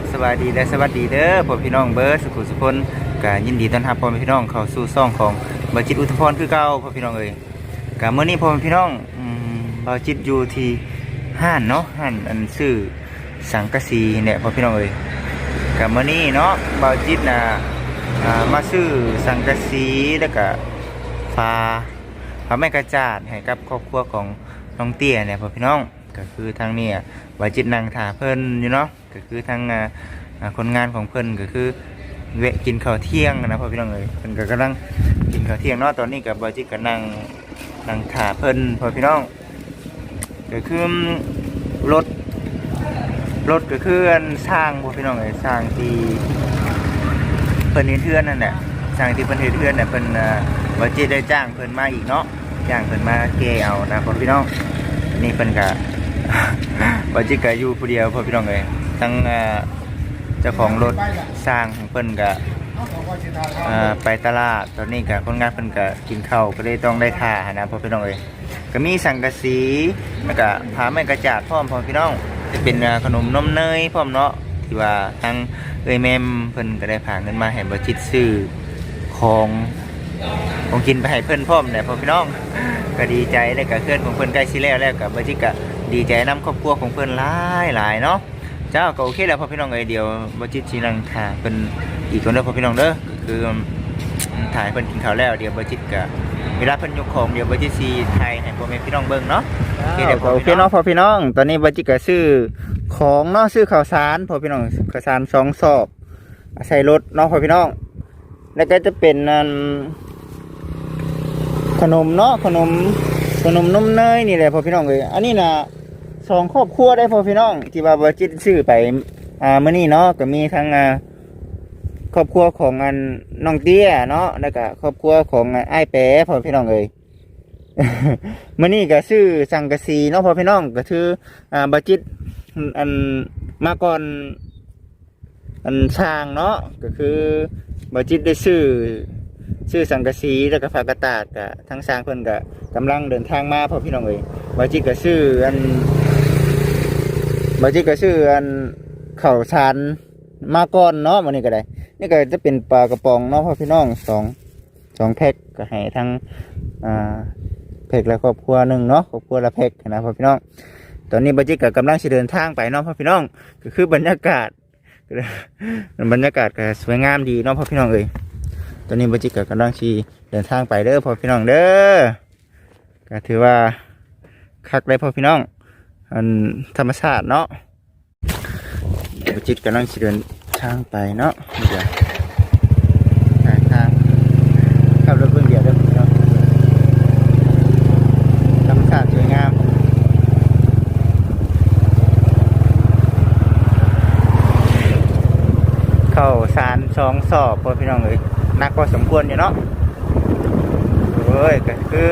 บสวัสดีและสวัสดีเด้อพ่อพี่น้องเบิร์ดสุขุสุคนก็ยินดีต้อนรับพ่อพี่น้องเข้าสู่ซ่องของบาจิตอุทพรคือเก่าพ่อพี่น้องเอ้ยก็มื้อนี้พ่อพี่น้องบาจิตอยู่ที่ห้านเนาะห้านอันชื่อสังกะสีเนี่ยพ่อพี่น้องเอ้ยก็มื้อนี้เนาะบาจิตน่ะมาซื้อสังกะสีแล้วก็ฟ้าผ้าไม้กระจาดให้กับครอบครัวของน้องเตี้ยเนี่ยพ่อพี่น้องก็คือทางนี่ยวาจิตนางถาเพิ่นอยู่เนาะ ก็คือทางคนงานของเพิ่นก็คือเวะกินข้าวเที่ยงนะพ่อพี่น้องเอ้ยเพิ่นก็กำลังกินข้าวเที่ยงเนาะตอนนี้กับบาจิก็นั่งนั่งถาเพิ่นพ่อพี่น้องก็คือรถรถก็คือสร้างพ่อพี่น้องเอ้ยสร้างที่เพิ่นเทือนนั่นแหละสร้างที่เพิ่นเทือนน่ะเพิ่นอ่าบาจิได้จ้างเพิ่นมาอีกเนาะจ้างเพิ่นมาแก้เอานะพ่อพี่น้องนี่เพิ่นก็บาจิกะอยู่ผู้เดียวพ่อพี่น้องเลย ทั้งเจ้าของรถสร้างของเพิ่นกะไปตลาดตอนนี้กะคนงานเพิ่นกะกินข้าวก็เลยต้องได้ท่านนะพ่อพี่น้องเลยก็มีสังกะสีแล้วก็ผ้าไม้กระจาดพร้อมพ่อพี่น้องจะเป็นขนมนมเนยพร้อมเนาะที่ว่าทางเอ้ยแม่มเพิ่นก็ได้ผ่าเงินมาให้บาจิตซื้อของของกินไปให้เพิ่นพร้อมเนี่ยพ่อพี่น้องก็ดีใจแล้วก็เคลื่อนของเพิ่นใกล้สิแล้วแล้วกับบาจิกะดีใจนํครอบครัวของเพิ่นหลายหลายเนาะ เจ้าก็โอเคแล้วพ่อพี่น้องเอ้ยเดียวบาจิตสินังถ่ายเพิ่นอีกคนเด้อพ่อพี่น้องเด้อก็คือถ่ายเพิ่นกินข้าวแล้วเดี๋ยวบาจิตก็เวลาเพิ่นยกของเดี๋ยวบาจิตสิถ่ายให้พ่อแม่พี่น้องเบิ่งเนาะโอเคเดี๋ยวโอเคเนาะพ่อพี่น้อง ตอนนี้บาจิตก็ซื้อของเนาะซื้อข้าวสารพ่อพี่น้องข้าวสารสองสอบใส่รถเนาะพ่อพี่น้อง แล้วก็จะเป็นขนมเนาะขนมขนมนมเนยนี่แหละพ่อพี่น้องเลยอันนี้นะ สองครอบครัวได้พอพี่น้อง ที่ว่าบจิตซื้อไปอ่ามื่อนี้เนาะก็มีทั้งอ่าครอบครัวของอันน้องเตี้ยเนาะแล้วก็ครอบครัวของไอ้แปะพอพี่น้องเลยมื่อนี้ก็ซื้อสังกะสีเนาะพอพี่น้องก็คืออ่าบจิตอันมาก่อนอันช่างเนาะก็คือบจิตได้ซื้อชื่อสังกะสีแล้วก็ฝากระตาดกะทั้งสร้างเพิ่นกะกำลังเดินทางมาพอพี่น้องเอ้ยบาจิกก็ชื่ออัน บาจิกก็ชื่ออันเข่าวสารมาก่อนเนาะมันนี้ก็ได้ นี่ก็จะเป็นปลากระป๋องเนาะพ่อพี่น้องสองสองแพ็คก็ให้ทั้งอ่าแพ็คละครอบครัวหนึ่งเนาะครอบครัวละแพ็คนะพ่อพี่น้อง ตอนนี้บาจิกก็กำลังเดินทางไปเนาะพ่อพี่น้องก็คือบรรยากาศบรรยากาศก็สวยงามดีเนาะพ่อพี่น้องเอ้ยตอนนี้บจิกก็กำลังชีเดินทางไปเด้อพ่อพี่น้องเด้อก็ถือว่าคักได้พ่อพี่น้อง อันธรรมชาติเนาะบจิตกำลังชีเดินทางไปเนาะนี่เดี๋ยวทางทางขับรถเบื้องเดียวเด้อพี่น้องธรรมชาติสวยงามเข้าสารสองสอบพ่อพี่น้องเลยนักพอสมควรอยู่เนาะเอ้ยก็คือ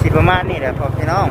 สิประมาณนี้แหละพ่อพี่น้อง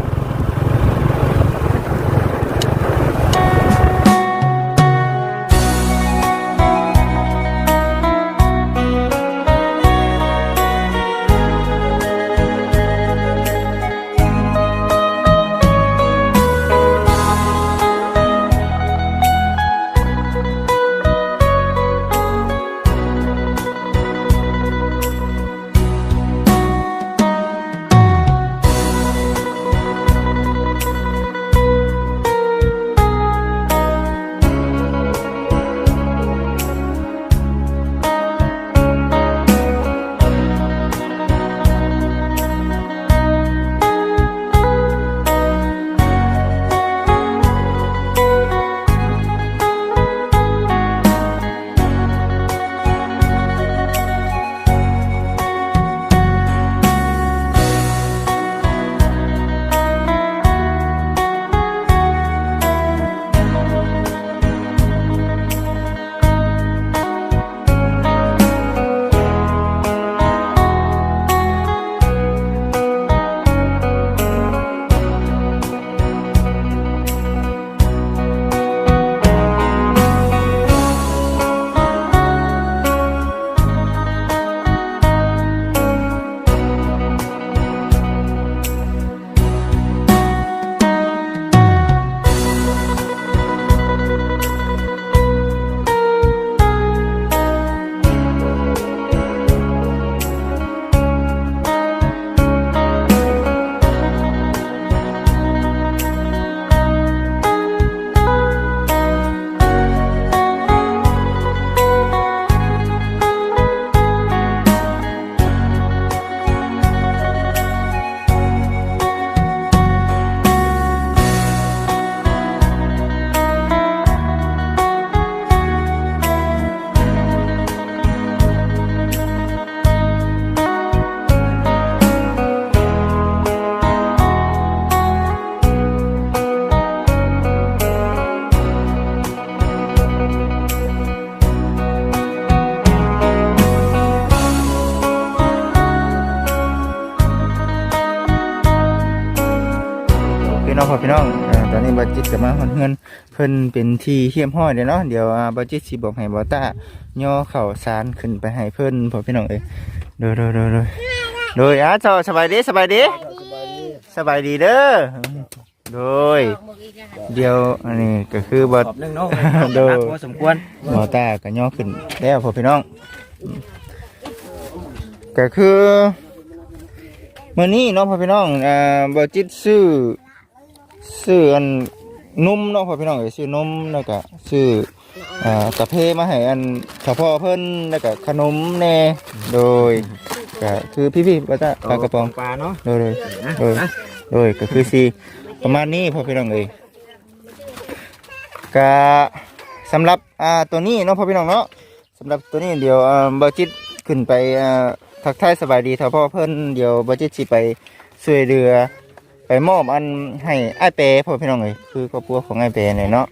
เพิ่นเป็นที่เฮียมห้อยเด้อเนาะเดี๋ยวอ่าบัจิตสิบอกให้บอต้าย่อเข่าสารขึ้นไปให้เพิ่นพอพี่น้องเอ้ยโดยโดยโดยโดยโดยอะเจ้าสบายดีสบายดีสบายดีเด้อโดย เดี๋ยวอันนี้ก็คือบอขอบหนึ่งเนาะโดยพอสมควรบอต้าก็ย่อขึ้นแล้วพอพี่น้องก็คือมื้อนี้เนาะพ่อพี่น้องอ่าบัจิตซื้อซื้ออัน นุ่มเนาะพ่อพี่น้องเอ้ยซื้อนมแล้วก็ซื้ออ่ากาแฟมาให้อันเฉพาะเพิ่นแล้วก็ขนมแน่โดยก็คือพี่ๆว่าจะปลากระป๋องปลาเนาะโดยโดยโดยโดยก็คือสิประมาณนี้พ่อพี่น้องเอ้ยก็สำหรับอ่าตัวนี้เนาะพ่อพี่น้องเนาะสำหรับตัวนี้เดี๋ยวอ่าบ่จิตขึ้นไปอ่าทักทายสบายดีเฉพาะเพิ่นเดี๋ยวบ่จิตสิไปช่วยเหลือ ไปมอบอันให้ไอ้ายเปพ่อพี่น้องเลยคือครอบครัวของไอ้ายเปเนี่ยเนาะ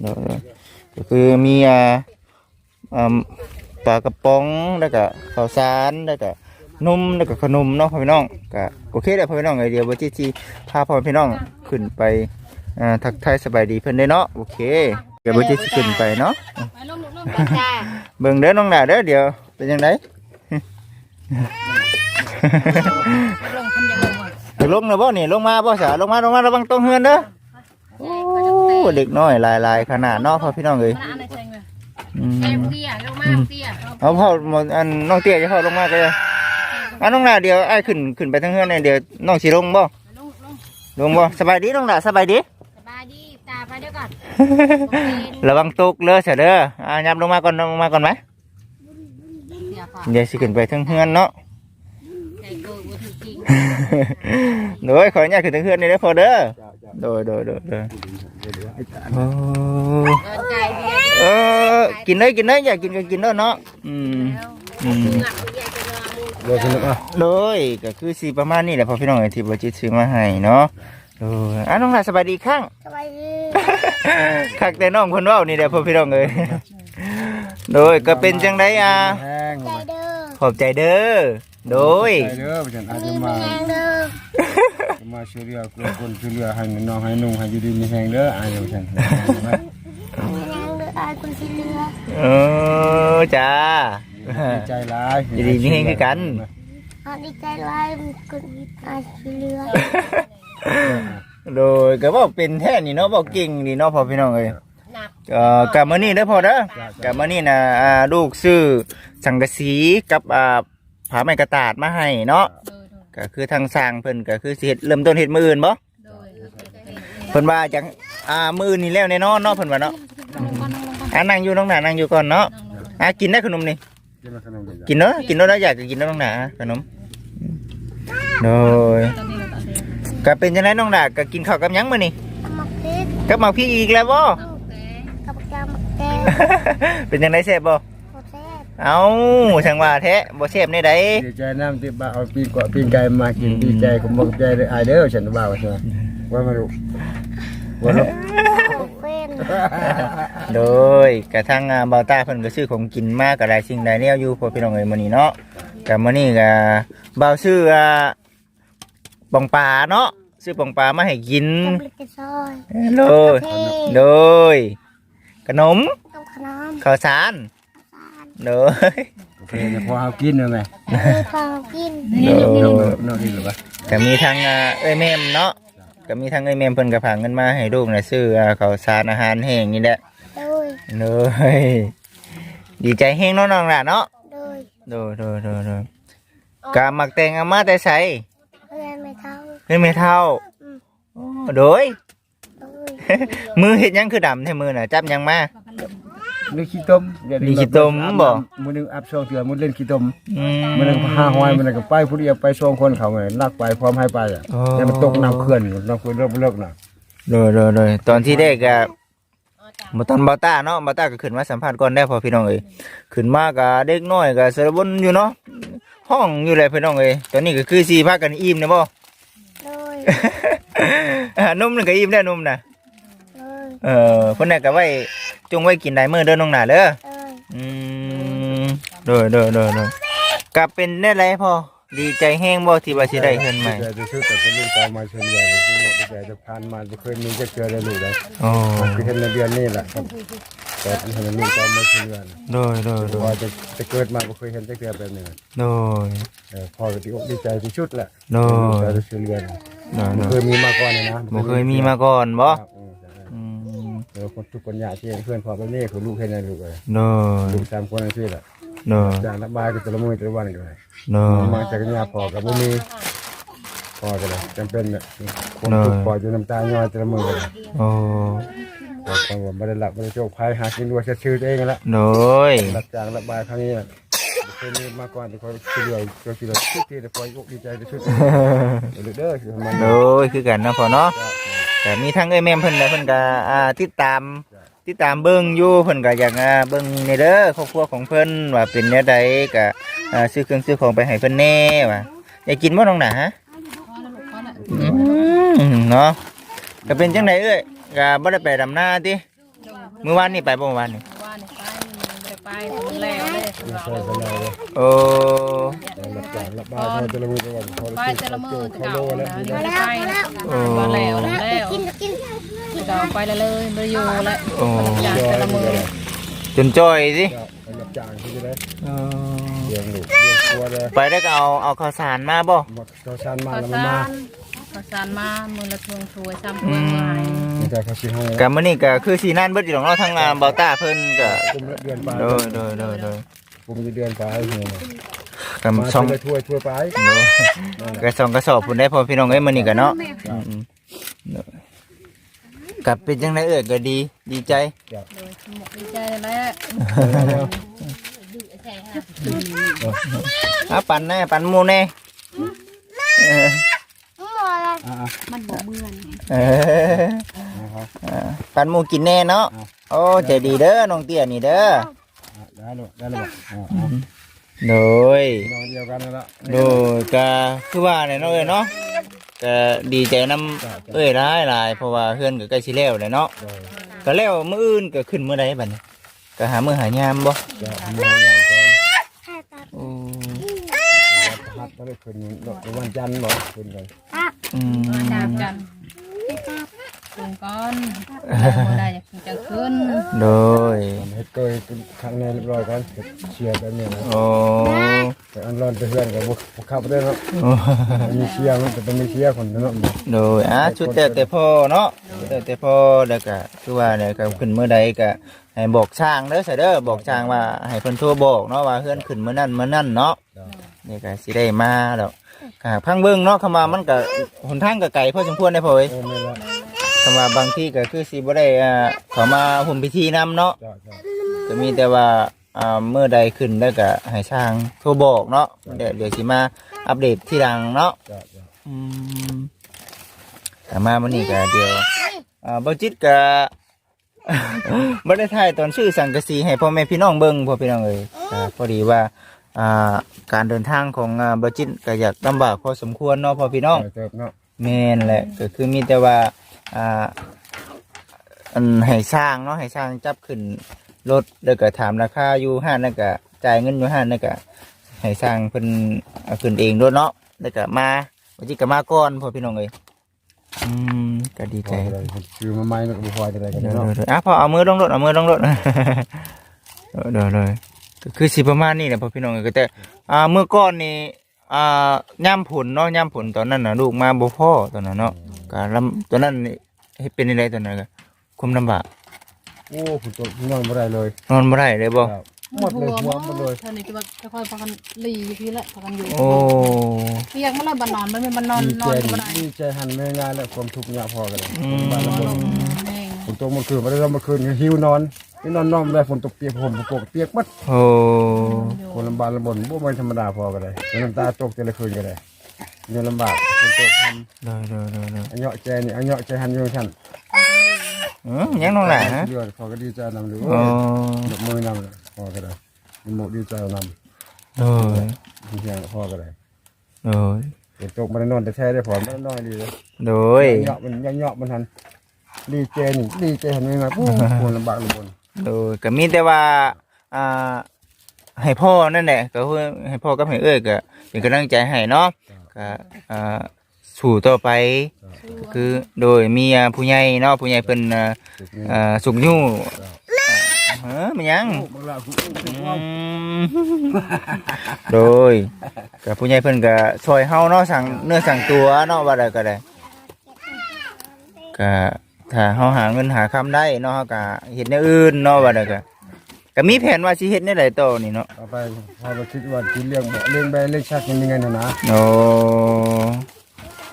เดี๋ยวๆก็คือมีอ่าอ่าปลากระป๋องแล้วก็ข้าวสารแล้วก็นมแล้วก็ขนมเนาะพ่อพี่น้องก็โอเคแล้วพ่อพี่น้องเลยเดี๋ยววันที่ที่พาพ่อพี่น้องขึ้นไปอ่าทักทายสบายดีเพิ่นได้เนาะโอเคเดี๋ยววันที่ขึ้นไปเนาะ ไปลงลงลงกันจ้า เบิ่งเด้อน้องหนาเด้อเดี๋ยวเป็นยังไง ลง คนยังลงอะเดี๋ยวลงนะบ่นี่ลงมาบ่สาลงมาลงมาระวังตรงเฮือนเด้อโอ้เด็กน้อยหลายลายๆขนาดเนอกพ่อพี่น้องเลยมาอะไรเชิงเลยอืมแม่เตี้ยลงมาเตี้ยเอาพ่อหมดอันน้องเตี้ยจะพ่อลงมาก็เลยอันน้องหนาเดี๋ยวไอ้ายขึ้นขึ้นไปทางเฮือนเนี่ยเดี๋ยวน้องสิลงบ่ลงลงลงบ่สบายดีน้องหนาสบายดีสบายดีตาไปเดี๋ยวก่อนระวังตกเลยเสียเด้ออ่ายับลงมาก่อนลงมาก่อนไหมเดี๋ยวก่อนเดี๋ยวสิขึ้นไปทางเฮือนเนาะ ใจโกยบุตรจริง โดยขออนุญาตขึ้นทางเฮือนนี่เด้อพ่อเด้อโดยโดยโดยโดยโอ้โดนใจเดียวเออกินเลยกินเลยอยากกินก็กินเด้อเนาะอืมแล้วอืมหนักใหญ่จะรอมูเดี๋ยวสนุกอะโดยก็คือสีประมาณนี้แหละพอพี่น้องเอ้ยที่บจิตซื้อมาให้เนาะโอ้ยอะน้องหลานสบายดีข้าง สบายดีคักแต่น้องคนเว้านี่แหละพอพี่น้องเอ้ยโดยก็เป็นจังไดอะแห้งใจเด้อขอบใจเด้อ โดยใจเด้อประจันอาจจะมาแรงเด้อจะมาช่วยเหลือคนช่วยเหลือให้น้องให้นุ่งให้อยู่ดีมีแห้งเด้ออาจจะประจันแรงเด้ออายคุณสิเรือเออจ้าดีใจร้ายอยู่ดีมีแฮงคือกันอาดีใจร้ายคุณอายสิเรือโดยก็บอกเป็นแท้นี่เนาะบอกเก่งนี่เนาะพอพี่น้องเอ้ยหนักเอ่อกลับมานี่เด้อพอเด้อกลับมานี่นะอ่าลูกซื้อสังกะสีกับอ่า ผ้าไหมกระตาดมาให้เนาะโดยก็คือทางสร้างเพิ่นก็คือสิเฮ็ดเริ่มต้นเฮ็ดมื้ออื่นบ่โดยเพิ่นว่าจังอ่ามื้ออื่นนี่แล้วแน่นอนเนาะเพิ่นว่าเนาะลงก่อนลงก่อนอ่านั่งอยู่น้องหนานั่งอยู่ก่อนเนาะอ่ากินได้ขนมนี่ กินมาขนมเดี๋ยวกินเนาะกินเนาะแล้วอยากจะกินเนาะน้องหนาขนมโดยตอนนี้ตอนนี้ก็เป็นจังไดน้องหนาก็กินข้าวกับหยังมื้อนี่มักพริกกับหมากพี่อีกแล้วบ่เอาแกกับแกมักแกเป็นจังไดแซ่บบ่โคตรแซ่บ เอ้าช่างว่าแท้บ่แซ่บในใดดีใจน้ำที่บ้าเอาปีนเกาะปีนไก่มากินดีใจผมบอกใจเลยอายเด้อฉันบ้าว่าใช่ไหมว่ามาดูว่าลูกเป็นโดยกระทั่งอ่าเบาตาเพิ่นก็ซื้อของกินมากก็ได้สิ่งใดแนวอยู่พอพี่น้องเอ้ยมื้อนี้เนาะก็มื้อนี้ก็เบาซื้ออ่าปองปลาเนาะซื้อปองปลามาให้กินกับลิกซอยโดยโดยขนมต้มขนมข้าวสาร โดยโอเคพอเอากินเลยไหมเออพอกินโดน้องยน้องกินหรือเปล่าก็มีทางอ่าเอ้ยแม่มเนาะก็มีทางเอ้ยแม่มเพิ่นก็ฝากเงินมาให้ลูกน่ะซื้ออ่าข้าวสารอาหารแห้งนี่แหละโดยโดยดีใจแห้งเนาะน้องล่ะเนาะโดยโดยโดยโดยโดยกามักแต่งอามาแต่ใสเพื่อนไม่เท่าเพื่อนไม่เท่าโอ้โดยโดยมือเห็ดหยังคือดำแท้มือน่ะจับหยังมา นี่ขี้ต้มนี่ขี้ต้มบ่ มือนึงอับซองเถื่อมือเล่นขี้ต้มอืม มือนึงห้าหอยมือนึงก็ไปผู้เดียวไปสองคนเขาไงลากไปพร้อมให้ไปอะอ๋อ แต่มันตกน้ำเขื่อนน้ำเขื่อนเลิกเลิกน่ะโดยโดยโดยตอนที่ได้กะมาตอนบาต้าเนาะบาต้าก็ขึ้นมาสัมภาษณ์ก่อนได้พอพี่น้องเอ้ยขึ้นมากะเด็กน้อยกะสารบนอยู่เนาะห้องอยู่เลยพี่น้องเอ้ยตอนนี้ก็คือสีพากันอิ่มนะบ่ โดย อ่านุ่มนึงก็อิ่มได้วนุ่มน่ะโดย เออเพิ่นน่ะก็ไว้จงไว้กินได้มื้อเด้อน้องหน่าเด้อโดยอืมโดยโดยโดยโดยกลับเป็นได้ไรพอดีใจแห้งบ่ที่ว่าสิได้เฮือนใหม่ดีใจจะชื่อแต่เป็นลูกต่อมาเฉลี่ยเลยที่หมดดีใจจะผ่านมาจะเคยมีจะเจอได้ลูกเลยโอ้คือเห็นในเดือนนี้แหละครับแต่เห็นลูกต่อมาเฉลี่ยโดยโดยโดว่ายจะจะเกิดมาไม่เคยเห็นจะเกิดแบบนี้โดยเออพ่อก็ดีอกดีใจที่ชุดแหละโดยแต่จะเฉลี่ยโดยมันโดเคยยมีมาก่อนนะบ่เคยมีมาก่อนบ่ ครับอืมใช่ อืม เออคนทุกคนอยากที่เพื่อนพ่อแบบนี้คือลูกแค่นั้นลูกเลยโดยลูกสามคนนั่นสิแหละโดยจากระบายก็จะละมือจะละวันกันเลยโดยมาจากยาพอกับบุมีพอกันเลยจำเป็นเนี่ยคนทุกพอจะน้ำตาย้อยจะละมือกันเลยโอ้แต่คนว่าไม่ได้หลับไม่ได้โจกภัยหากินด้วยชื่อเองละโดยรับจ้างระบายครั้งนี้เคยมีมาก่อนแต่คนช่วยเหลือก็คิดว่าทุกทีแต่พอยกดีใจจะช่วยเดี๋ยวเด้อคือมันโดยคือกันเนาะพ่อเนาะ แต่มีทั้งเอ้ยแม่เพิ่นนะเพิ่นก็อ่าติดตามติดตามเบิ่งอยู่เพิ่นก็อยากอ่าเบิ่งในเด้อครอบครัวของเพิ่นว่าเป็นแนวใดก็อ่าซื้อเครื่องซื้อของไปให้เพิ่นแน่ว่าอยากกินบ่น้องหนาฮะอืมเนาะก็เป็นจังไดเอ้ยก็บ่ได้ไปดำนาติมื้อวานนี่ไปบ่เมื่อวานนี่ ไปไม่ได้ไปคนแล้วเลยใช่ไปเลยโอ้รับจ้างระบายพอจะละมือจะวันพอไปแต่ละมือแต่เขาเก่าโลแล้วนะนี่ไม่ได้ไปนะโอ้มาแล้วแล้วกินกินแต่เก่าไปแล้วเลยไม่ได้อยู่แล้วโอ้จากแต่ละมือจนจ้อยสิรับจ้างที่จะได้เออเลี้ยงลูกเลี้ยงครัวเลยไปได้ก็เอาเอาข้าวสารมาบ่หมดเขาชันมาข้าวแล้วสามารข้าวสารมามือละทวงถวยซ้ำอืเพื่อน มาให้มไม่ใช่เขาชี้ให้ก็มื้อนี้ก็คือสีนั่นเบิดอยู่ของเราทางงานเบาต้าเพิ่นก็กุมเดือนไปโดยโดยโดยโดยกุมเดือนไปเนี่ยกับมาช่องช่วยถ้วยถ้วยไปโดยกระสองกระสอบพุ่นได้พอพี่น้องเอ้ยมื้อนี้ก็เนาะอืมๆโดยกับเป็นจังไดเอ้ยก็ดีดีใจโดยหมกดีใจแล้วอะปันแน่ปันหมู่แน่เออหมดเลยอ่ามันบ่เมื่อนเออนะครับ อ่าปันหมู่กินแน่เนาะโอ้ใจดีเด้อน้องเตี้ยนี่เด้อได้เลยได้เลยโดยนอนเดียวกันนั่นละโดยก็คือว่าเนี่ยเนาะเอ้ยเนาะก็ดีใจนํเอ้ยหลายหลายเพราะว่าเฮือนก็ใกล้สิแล้วแหละเนาะโดยก็แล้วมื้ออื่นก็ขึ้นมื้อใดบัดนี้ก็หามื้อหายามบ่จะมองอย่างก่อนโอ้ฮัทก็ได้ขึ้นวันจันทร์บอกขึ้นกันอืมดามกัน ถึงก้อนบ่ได้อยากจะขึ้นโดยเฮ็ดเกยครั้งนี้เรียบร้อยกันเชียร์กันเนี่ยนะโอ้แต่อันร้อนไปเพื่อนกับบุกขับได้แล้วมีเชียร์มันแต่มีเชียร์คนเนาะโดยอะชุดแต่แต่พ่อเนาะแต่แต่พ่อแล้วก็คือว่าเนี่ยก็ขึ้นมื้อใดก็ให้บอกช่างเด้อซะเด้อบอกช่างว่าให้เพิ่นโทรบอกเนาะว่าเฮือนขึ้นมื้อนั้นมื้อนั้นเนาะนี่ก็สิได้มาแล้วก็พังเบิ่งเนาะคำว่ามันก็หนทางก็ไกลพอสมควรได้อพ่อเอ้ยโอ้ไม่ละ คำว่าบางที่ก็คือสิบ่ได้อ่าเข้ามาห่มพิธีนํเนาะจ้าจ้าก็มีแต่ว่าอ่าเมื่อใดขึ้นแล้วก็ให้ช่างโทรบอกเนาะเดี๋ยวเดี๋ยวสิมาอัปเดตที่หลังเนาะ จ้าจ้าอืมแต่มาวันนี้ก็เดี๋ยวอ่าบ่จิตก็ บ่ได้ถ่ายตอนชื่อสังกะสีให้พ่อแม่พี่น้องเบิ่งพ่อพี่น้องเอ้ยอ่าพอดีว่าอ่าการเดินทางของอ่าบ่จิตก็อยากลำบากพอสมควรเนาะพ่อพี่น้อง เติบเนาะ แม่นแหละก็คือมีแต่ว่า อ่าอันให้สร้างเนาะให้สร้างจับขึ้นรถแล้วก็ถามราคาอยู่ห้านนั่นก็จ่ายเงินอยู่ห้านนั่นก็ให้สร้างเพิ่นเอาขึ้นเองด้วยเนาะแล้วก็มาวันที่ก็มาก่อนพ่อพี่น้องเอ้ยอืมก็ดีพใจออะไรคือมาไม้มันก็บ่พออะไรกันเดี๋ยวเนาะเดี๋ยวอะพอเอามือลงรถเอามือลงรถเดี๋ยวเดี๋ยวเลยก็คือสิประมาณนี้แหละพ่อพี่น้องเอ้ยก็แต่อ่าเมื่อก่อนนี่ อ่าย่ำผลเนาะย่ำผลตอนนั้นน่ะลูกมาบ่พ่อตอนนั้นเนาะการลำตอนนั้นนี่เฮ็ดเป็นอะไรตอนนั้นก็คุมลำบากโอ้ผมตกนอนบ่ได้เลยนอนบ่ได้เลยบ่หมดเลยหัวหมดเลยเท่านี้จะว่าจะค่อยพากันลีอยู่พี่ละพากันอยู่โอ้เรียกมาเลยบันนอนไม่เป็นบันนอนดีนใจอนก็บ่ได้ดีใจหันไม่ง่ายแล้วความทุกข์ยากพอกันเลยอืมบ้านละบนแม่งฝนตกเมื่อคืนมาได้เมื่อคืนหิวนอน นี่นอนนอนไม่ได้ฝนตกเปียกผมปกเปียกมัดโอ้คนลำบากลำบนบ่ไม่ธรรมดาพอกันเลยน้ำตาตกแต่ละคืนกันเลยเนี่ยลำบากฝนตกทำเด้อเด้อเด้อเด้ออันเหาะใจนี่อันเหาะใจหันอยู่ท่านอืมยังน้องหล่ะฮะเดือดพอก็ดีใจนำหรือโอ้ดอกมือนำเลยพอก็ได้มีหมกดีใจนโอ้ยำมีเพียงพอก็ได้โอ้ยฝนตกมาได้นอนแต่แท้ได้พอไม่ได้นอนดีเลยโดยเหาะมันยังเหาะมันทันดีเจนี่ดีเจหันยังไงปุ๊บคนลำบากลำบน โดยก็มีแต่ว่าอ่าให้พ่อนั่นแหละก็คือให้พ่อกับให้เอ้ยก็เป็นกำลังใจให้เนาะก็อ่าสู่ต่อไปก็คือโดยมีอ่าผู้ใหญ่เนาะผู้ใหญ่เพิ่นอ่าอ่าสุกยู่เออมันยังบางลาคุณอืมโดยกับผู้ใหญ่เพิ่นก็ช่วยเฮาเนาะสั่งเนื้อสั่งตัวเนาะว่าได้ก็ได้ก็ ถ้าเฮาหาเงินหาคำได้เนาะเฮาก็เฮ็ดแนวอื่นเนาะว่าได้ก็ก็มีแผนว่าสิเฮ็ดในใดต่อนี่เนาะเอาไปพอไปคิดว่าที่เลี้ยงบ่เลี้ยงไปเลี้ยงชักยังไงนะนะโอ้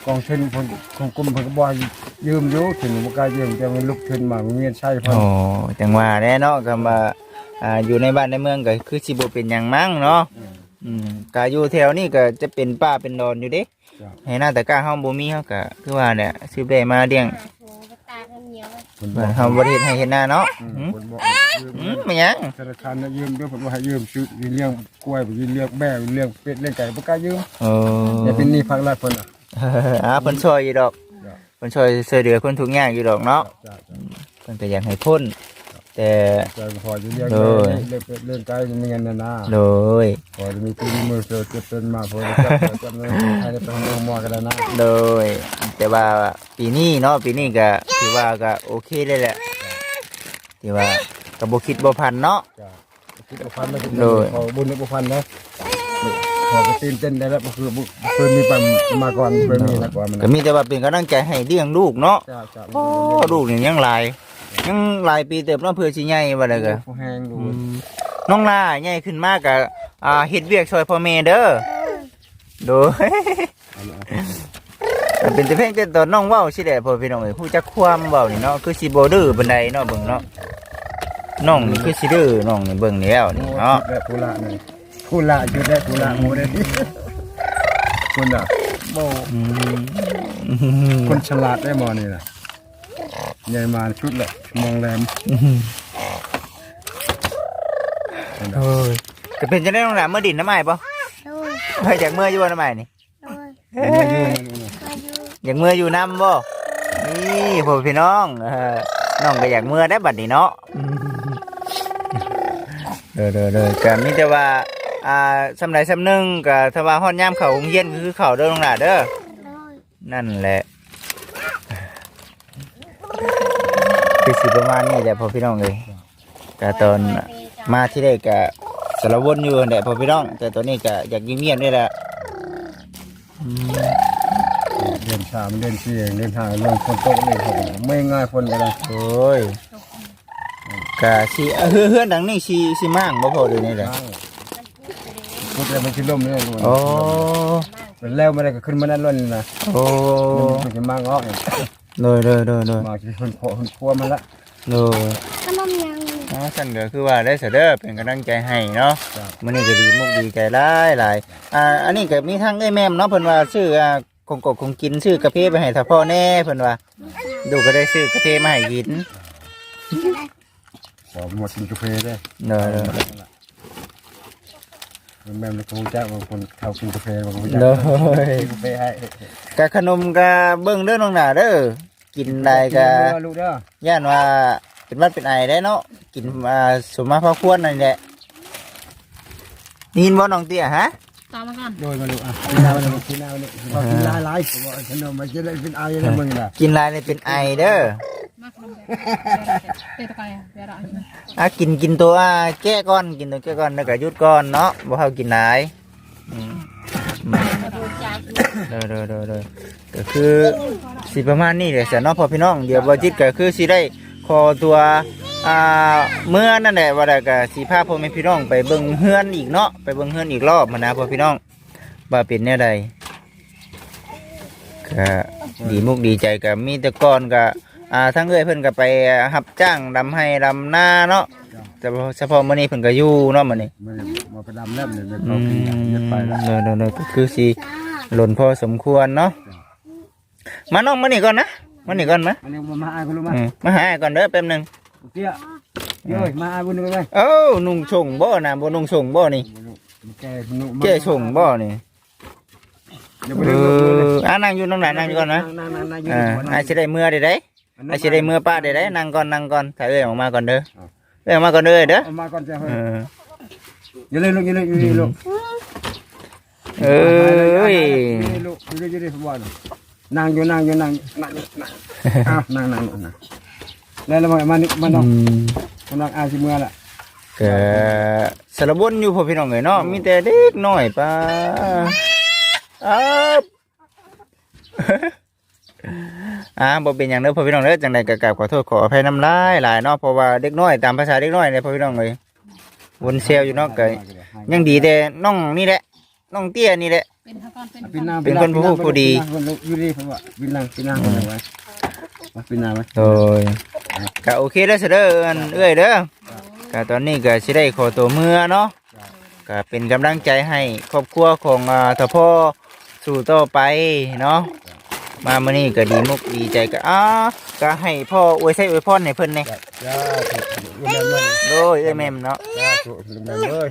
กองทุนคนของกลุ่มเพิ่นก็บ่ให้ยืมอยู่ถึงบ่กล้ายืมแต่มันลุกขึ้นมามันมีเงินใช้เพิ่นโอ้จังว่าแน่เนาะก็ว่าอ่าอยู่ในบ้านในเมืองก็คือสิบ่เป็นหยังมั้งเนาะอืมก็อยู่แถวนี้ก็จะเป็นป่าเป็นดอนอยู่เด้จ้ะให้หน้าตะกร้าเฮาบ่มีเฮาก็คือว่าเนี่ยซื้อได้มาเลี้ยงตา เหนียวเพิ่นบเพิ่อนกเฮาบ่ได้เฮ็ดให้เฮ็ดหน้าเนาะอืมหืมเพิ่นบอกยืมอืมมันหยังธนาคารน่ะยืมด้วยเพิ่นบ่ให้ยืมซื้อเลี้ยงกล้วยบ่ยืมเลี้ยงแม่เลี้ยงเป็ดเลี้ยงไก่บ่กล้ายืมเอออย่าเป็นหนี้ภาครัฐเพิ่นน่ะอ่าเพิ่นช่วยอยู่ดอกจ้ะ เพิ่นช่วยช่วยเหลือคนทุกข์ยากอยู่ดอกเนาะจ้ะจ้ะเพิ่นก็อยากให้พ้น แต่ใจพอจะเลี้ยงโดย เลี้ยงเป็ดเลี้ยงไก่มีเงินนะนะโดยพอจะมีตีมือเสือเก็บเป็นมาพอจะจับจำเงินใครได้ไปห้องหมอกันแล้วนะโดย แต่ว่าปีนี้เนาะปีนี้ก็ถือว่าก็โอเคเลยแหละที่ว่าก็บ่คิดบ่พันเนาะ จ้ะคิดว่าพันแล้วโดยพอบุญแล้วบ่พันนะพอก็ตื่นเต้นได้แล้วก็คือบุเคยมีปันมาก่อนเคยมีมาก่อนมันก็มีแต่ว่าเป็นกำลังใจให้เลี้ยงลูกเนาะจ้ะจ้ะโอ้ลูกนี่ยังหลาย ยังหลายปีเติบเนาะเพื่อสิใหญ่ว่าได้ก็ผู้แห้งดูอืมน้องลาใหญ่ขึ้นมากก็อ่าเฮ็ดเวียกช่วยพ่อแม่เด้อโดยมันเป็นแต่เพียงแต่ตอนน้องเว้าสิแหละพ่อพี่น้องเอ้ยผู้จักความเว้านี่เนาะคือสิบ่ดื้อปานใดเนาะเบิ่งเนาะน้องนี่คือสิดื้อน้องนี่เบิ่งแล้วนี่เนาะและทุละนี่ทุละอยู่ได้ทุละโมได้คุณอะโมอืมคนฉลาดได้หมอนี่นะ ใหญ่มาชุดแหละมองแรมโอ้ยจะเป็นจังได๋น้องหลานเมื่อดินน้ำใหม่บ่โดยเฮ้ยอยากเมื่ออยู่บ่น้ำใหม่นี่โดยมาอยู่มาอยู่อยากเมื่ออยู่น้ำบ่นี่พ่อพี่น้องเออน้องก็อยากเมื่อได้บัดนี้เนาะเด้อเด้อเด้อก็มีแต่ว่าอ่าสำใดสำหนึงก็ถ้าว่าฮ้อนยามเข้าโรงเรียนก็คือเข้าเด้อน้องหลานเด้อ โดย นั่นแหละ คือสิประมาณนี้แหละพอพี่น้องเลยก็ตอนมาที่ได้ก็สารวนอยู่นั่นแหละพอพี่น้อง แต่ตอนนี้ก็อยากเงียบๆนี่แหละอืมเดือนสามเดือนสี่เดือนห้าเรื่องคนโตกเลยครับไม่ง่ายคนกันเลยโอ้ยก็สิเอ้อเฮือนเฮือนดังนี้สิสิมั่างบ่พอเดี๋ยวนี้แหละพูดอะไรมันคิดล่มนี่โอ้มันแล้วไม่ได้ก็ขึ้นมานั่นล้นนะโอ้มันจะมางอก เนี่ยโดยโดยโดยโดยมาที่คนโผล่คนพัวมันละโดยขนมยังอ๋อสั่นก็คือว่าได้เสยเด้อเป็นกำลังใจให้เนาะมื้อนี้ก็ดีมุกดีใจหลายหลายอ่าอันนี้ก็มีทั้งไอ้แม่มเนาะเพิ่นว่าซื้ออ่าของกบของกินซื้อกาแฟไปให้ถ้าพ่อแน่เพิ่นว่า ดูก็ได้ซื้อกาแฟมาให้กินขอหมดกินกาแฟได้เด้อเด้อ แม่มันคงจ้าบางคนเขากินกาแฟบางคนเด้อกินกาแฟให้กะขนมก็เบิ่งเด้อน้องหน่าเด้อกินได้ก็ลูกเด้อย่านว่าเป็นหวัดเป็นไอได้เนาะกินมาสมมาพอควรนั่นแหละได้ยินบ่น้องเตี้ยฮะ ตามมาก่อนโดยมาลูกอะกินน้ำลูกกินน้ำลูกพอกินหลายหลายผมว่าขนมมากินอะไรเป็นไอ้ยังมึงล่ะกินหลายนี่เป็นไอเด้อมาขนมแบบเตะตะไคร้เวลาอันนี้อะกินกินตัวแก้ก่อนกินตัวแก้ก่อนแล้วก็หยุดก่อนเนาะบ่เฮากินหลายอืมดูจากเด้อเด้อเด้อเด้อก็คือสิประมาณนี้แหละสนเน้องพ่อพี่น้องเดี๋ยวบอจิตก็คือสิได้ขอตัว อ่าเมื่อนั่นแหละว่าแต่ก็สิพาพ่อแม่พี่น้องไปเบิ่งเฮือนอีกเนาะไปเบิ่งเฮือนอีกรอบมานะพ่อพี่น้องว่าเป็นแนวใดก็ดีมุกดีใจก็มีแต่ก่อนก็อ่าทั้งเอ้อยเพิ่นก็ไปรับจ้างดำให้ดำหน้าเนาะแต่ว่าเฉพาะมื้อนี้เพิ่นก็อยู่เนาะมื้อนี้มันมาไปดำแล้วเนี่ยอืเขามกินยัดไปแล้วเด้อเด้อเด้อก็คือสิจ้าหล่นพอสมควรเนาะมาน้องมานี่ก่อนนะมานี่ก่อนมา อันนี้มาอายคุณรู้ไหมอืมมาหาอ้ายก่อนเด้อแป๊บหนึง เตี้ยเย้ยมาอายคุณรู้ไหมเอ้านุ่งชงบ่นะบ่นุ่งชงบ่นี่แกหนุ่มเจ้ชงบ่นี่อย่าไปเอเล่นออ่านั่งอยู่น้องหลานนั่งอยู่ก่อนนะนั่งนั่งนั่งอยู่อ่าอาสิได้เมื่อได้ได้อาสิได้เมื่อป้าได้ได้นั่งก่อนนั่งก่อนถ้าเอ้ยออกมาก่อนเด้อเอ้ยออกมาก่อนเด้อเด้อเอามาก่อนจะเอออยู่เลยลูกอยู่เลยอยู่เลยลูกเอ้ยอยู่เลยลูกอ แล้วแล้วมานี่มาน้องมาน้องอาชิเมื่อละก็สารบนอยู่พ่อพี่น้องเอ้ยเนาะมีแต่เด็กน้อยป้าอ้าวอ่าบ่เป็นหยังเด้อพ่อพี่น้องเด้อจังใดก็กราบขอโทษขออภัยน้ำลายหลายเนาะเพราะว่าเด็กน้อยตามภาษาเด็กน้อยเนี่ยพ่อพี่น้องเอ้ยวนเซลอยู่เนาะก็ยังดีแต่น้องนี่แหละน้องเตี้ยนี่แหละเป็นทกอนเป็นปีนาเป็นคนผู้ผู้ดีอยู่ดีผมว่าปีนาปีนาคนไห มาปีนาไว้โดยก็โอเคเด้อเสยเด้อเอิ้นเอ้ยเด้อก็ตอนนี้ก็สิได้ขอตัวเมื่อเนาะก็เป็นกำลังใจให้ครอบครัวของอ่าทพ่อสู่ต่อไปเนาะ มามื้อนี้ก็ดีมุกดีใจก็อ้าก็ให้พ่ออวยใส่อวยพรให้เพิ่นนี่จ้าถูกลูกแม่เลยโดยเอ้ยแม่มเนาะจ้าถูกลูกแม่เลย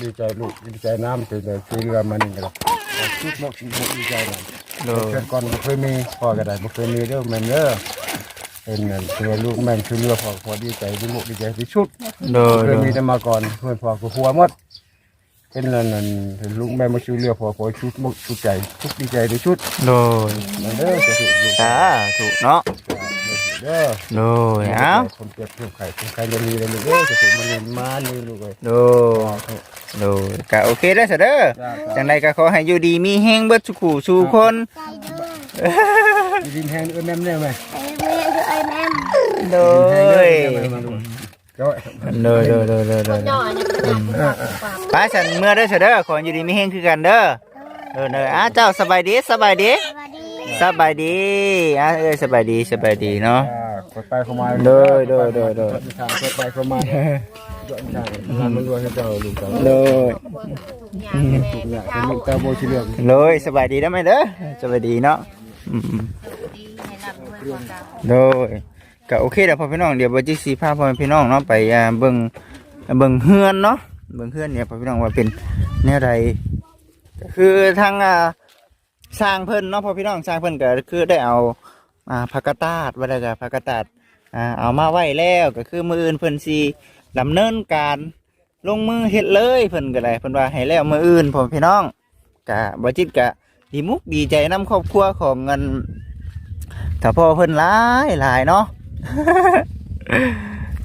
ดีใจลูกดีใจน้ำเป็นช่วยเรือมาหนึ่งกันชุดมกชุดมกดีใจเลยโดยเกิดก่อนบ่เคยมีพ่อก็ได้บ่เคยมีเด้อแม่นเด้อเป็นนั่นคือลูกแม่นคือเรือพ่อพอดีใจดีมุกดีใจที่ชุดโดยเคโดยยมีแต่มาก่อนเพื่อนพ่อก็หัวหมด เป็นนั่นนั่นลูกแม่มาช่วยเรือพอพอชุดมุกชุดใจชุดดีใจที่ชุดโดยนั่นเด้อจะถูกลูกสาธุเนาะเด้อโดยเอ้าคนเก็บเก็บไข่คนไข่จะมีเลยลูกเด้อจะถูกมันมานี่ลูกเอ้ยโดยโดยก็โอเคเด้อเสยเด้อจ้าจังใดก็ขอให้อยู่ดีมีแฮงเบิดสุขูสู่คนใจเด้อดินแห้งเอ้ยแม่แม่ไหมไอ้แม่คือไอ้แม่โดดินแห้งเด้อยแม่มาลูกก็โดยโดยโดยโดยโดยย่อเนี่ย เป็นปากปากป้าฉันเมื่อเด้อเสยเด้อขออยู่ดีมีแฮงคือกันเด้อเออเด้ออ้าเจ้าสบายดีสบายดีสวัสดีสบายดีอะเอ้ยสบายดีสบายดีเนาะ อ่ากดไปเข้ามาโดยโดยโดยโดย กดทางกดไปเข้ามาย้อนทางงานมันรวยให้เจ้าลูกเจ้าโดยทุกอย่างเป็นลูกเต้าโบชิเลือกโดยสบายดีได้ไหมเด้อสบายดีเนาะอืมดีให้รับด้วยความรักๆโดยก็โอเคเดี๋ยวพ่อพี่น้องเดี๋ยวบ่จิสิพาพ่อพี่น้องเนาะไปอ่าเบิ่งเบิ่งเฮือนเนาะ เบิ่งเฮือนเนี่ยพี่น้องว่าเป็นแนวใดก็คือทางอ่าสร้างเพิ่นเนาะพอพี่น้องสร้างเพิ่นก็คือได้เอาอ่าผักกาดตาดว่าได้ก็ผักกาดตาดอ่าเอามาไว้แล้วก็คือมืออื่นเพิ่นสิดำเนินการลงมือเฮ็ดเลยเพิ่นก็ได้เพิ่นว่าให้แล้วมืออื่นพ่อพี่น้องก็บ่จิตก็ดีมุกดีใจนํครอบครัวของเงินถ้าพ่อเพิ่นหลายหลายเนาะ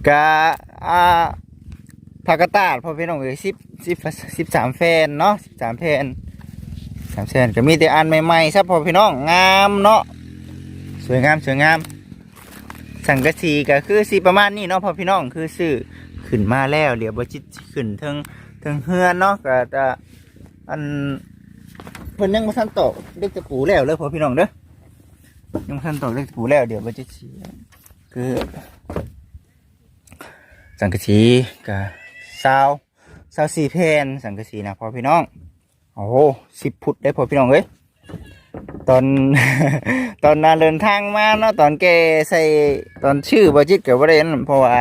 ก็อ่า ผักกาดตาดพอพี่น้องเอ้ยสิบสิบสิบสามแฟนเนาะสิบสามแฟนสามแฟนก็มีแต่อันใหม่ๆซับพอพี่น้องงามเนาะสวยงามสวยงาม สังกะสีก็คือสีประมาณนี้เนาะพอพี่น้องคือซื้อขึ้นมาแล้วเดี๋ยวบจิตขึ้นเทิงเทิงเฮือนเนาะก็จะอันเพิ่นยังบ่ทันตอกเด็กตะปูแล้วเลยพอพี่น้องเด้อยังบ่ทันตอกเด็กตะปูแล้วเดี๋ยวบจิตคือสังกะสีกั บซาวซาวสี่เพนสังกะสีนะพอพี่น้อง โอ้โหสิบพุทได้พอพี่น้องเอ้ยตอนตอนนั้นเดินทางมาเนาะตอนแกใส่ตอนชื่อบจิตกับว่าได้นั่นเพราะว่า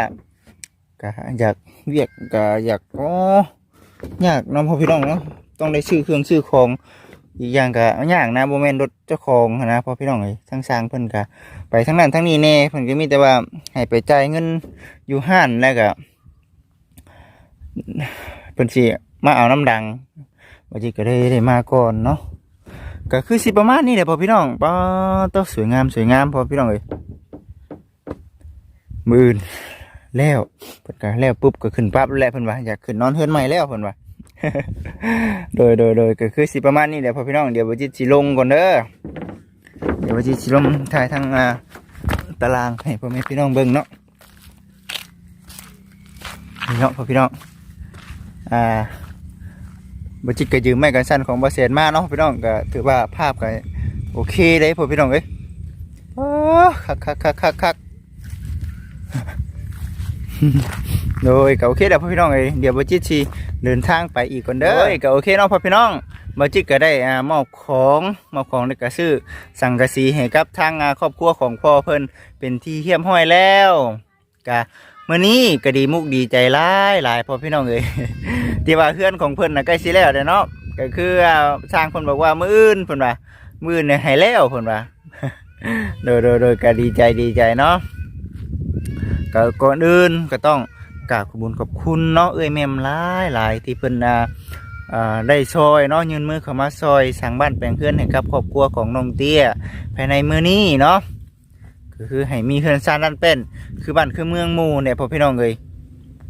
ก็อยากเวียกก็อยากโอ้อยากน้องพอพี่น้องเนาะต้องได้ชื่อเครื่องชื่อของอีกอย่างก็ยากนะโมเมนรถเจ้าของนะพอพี่น้องเอ้ยทั้งสร้างเพิ่นก็ไปทั้งนั้นทั้งนี้แน่เพิ่นก็มีแต่ว่าให้ไปจ่ายเงินอยู่ห้านแล้วก็ เพิ่นสิมาเอาน้ำดังว่าจิก็ได้ได้มาก่อนเนาะก็คือสิประมาณนี้แหละพอพี่น้องป้าต้องสวยงามสวยงามพอพี่น้องเอ้ยมื่นแล้วเพิ่นก็แล้วปุ๊บก็ขึ้นปั๊บแล้วเพิ่นว่าอยากขึ้นนอนเฮือนใหม่แล้วเพิ่นว่าโดยโดยโดยก็คือสิประมาณนี้แหละพอพี่น้องเดี๋ยวบ่จิสิลงก่อนเด้อเดี๋ยวบ่จิสิลงถ่ายทางอ่าตารางให้พ่อแม่พี่น้องเบิ่งเนาะพี่น้องพ่อพี่น้อง อ่าบจิตก็ยืมไม้กันสั้นของบาเสียนมาเนาะพี่น้องก็ถือว่าภาพก็โอเคเลยพ่อพี่น้องเอ้ยอ้าวคักคักคักคักคักโดยก็โอเคเดี๋ยวพ่อพี่น้องเอ้ยเดี๋ยวบจิตสิเดินทางไปอีกก่อนเด้อโดยก็โอเคเนาะพ่อพี่น้องบจิตก็ได้อ่ามอบของมอบของในกระซื้อสังกะสีให้กับทางอ่าครอบครัวของพ่อเพิ่นเป็นที่เฮียมห้อยแล้วกะ มื่อนี้ก็ดีมุกดีใจหลายหลายพอพี่น้องเอ้ยที่ว่าเพื่อนของเพิ่อนนะใกล้สิแล้วเด้อเนาะก็คืออ่าสร้างเพิ่นบอกว่ามื้ออื่นเพิ่นว่ามื้ออื่นเนี่ยให้แล้วเพิ่นว่าโดยโดยโดยก็ดีใจดีใจเนาะก็ก่อนอื่นก็ต้องกราบขอบคุญขอบคุณเนาะเอ้ยแม่มหลายหลายที่เพิ่อ่าอ่าได้ซอยเนาะยืนมือเข้ามาซอยสร้างบ้านแปลงเพื่อนให้กับครอบครัวของน้องเตี้ยภายในมือนี้เนาะ ก็คือให้มีเฮือนซานด้านเป็น คือบ้านคือเมืองหมู่เนี่ยพ่อพี่น้องเลย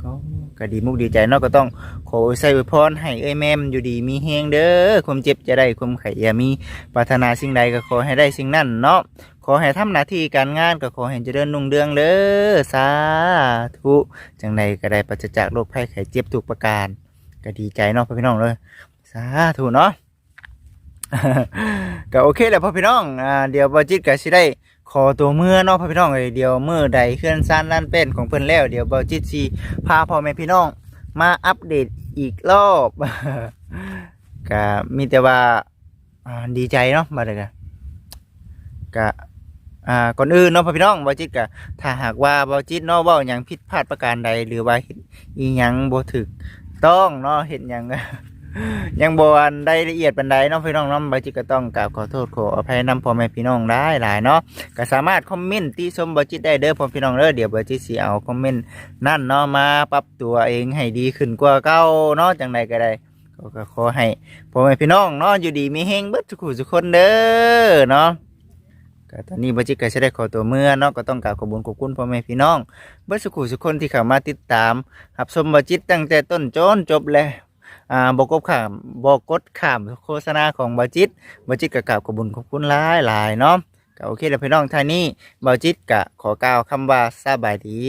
ก็ก็ดีมุกดีใจเนาะก็ต้องขอใส่อวยพรให้เอ้ยแม่มอยู่ดีมีเฮงเด้อความเจ็บจะได้ความไข่อย่ามีปรารถนาสิ่งใดก็ขอให้ได้สิ่งนั้นเนาะขอให้ทำหน้าที่การงานก็ขอให้เจริญรุ่งเรืองเด้อสาธุจังใดก็ได้ปราศจากโรคภัยไข้เจ็บทุกประการ ก็ดีใจเนาะพ่อพี่น้องเลยสาธุเนาะก็โอเคแหละพ่อพี่น้องอ่าเดี๋ยวบอจิตก็สิได้ ขอตัวเมื่อเนาะพ่อพี่น้องเอ้ยเดี๋ยวเมื่อใดเคลื่อนซ่านด้านเป็นของเพิ่นแล้ว เดี๋ยวเบาจิตสีพาพ่อแม่พี่น้องมาอัปเดตอีกรอบก็มีแต่ว่าดีใจเนาะมาเลยกะก็อ่าก่อนอื่นเนาะพ่อพี่น้องเบาจิตก็ถ้าหากว่าเบาจิตเนาะเว้าหยังผิดพลาดประการใดหรือว่าดอีหยังบ่ถูกต้องเนาะเฮ็ดหยัง ยังบอันได้ละเอียดปันใดน้องพี่น้องน้องบาจิตก็ต้องกราบขอโทษขออภัยนำพ่อแม่พี่น้องได้หลายเนาะก็สามารถคอมเมนต์ที่ชมบาจิตได้เด้อพ่อพี่น้องเด้อเดี๋ยวบาจิตสิเอาคอมเมนต์นั่นเนาะมาปรับตัวเองให้ดีขึ้นกว่าเก่าเนาะจังใดก็ได้ก็ขอให้พ่อแม่พี่น้องเนาะอยู่ดีมีเฮงเบิดทุกผู้ทุกคนเด้อเนาะก็ตอนนี้บาจิก็จะได้ขอตัวเมื่อเนาะก็ต้องกราบขอบคุญขอบคุณพ่อแม่พี่น้องเบิดสุขุทุคนที่เข้ามาติดตามรับชมบาจิตตั้งแต่ต้นจนจบเลย อ่าบอกกบขามบอกกดขามโฆษณาของบาจิตบาจิตกะกล่าวขอบคุญขอบคุณหลายหลายๆเนาะก็โอเคแล้วพี่น้องท่านี้บาจิตกะขอกล่าวคำว่าสบายดี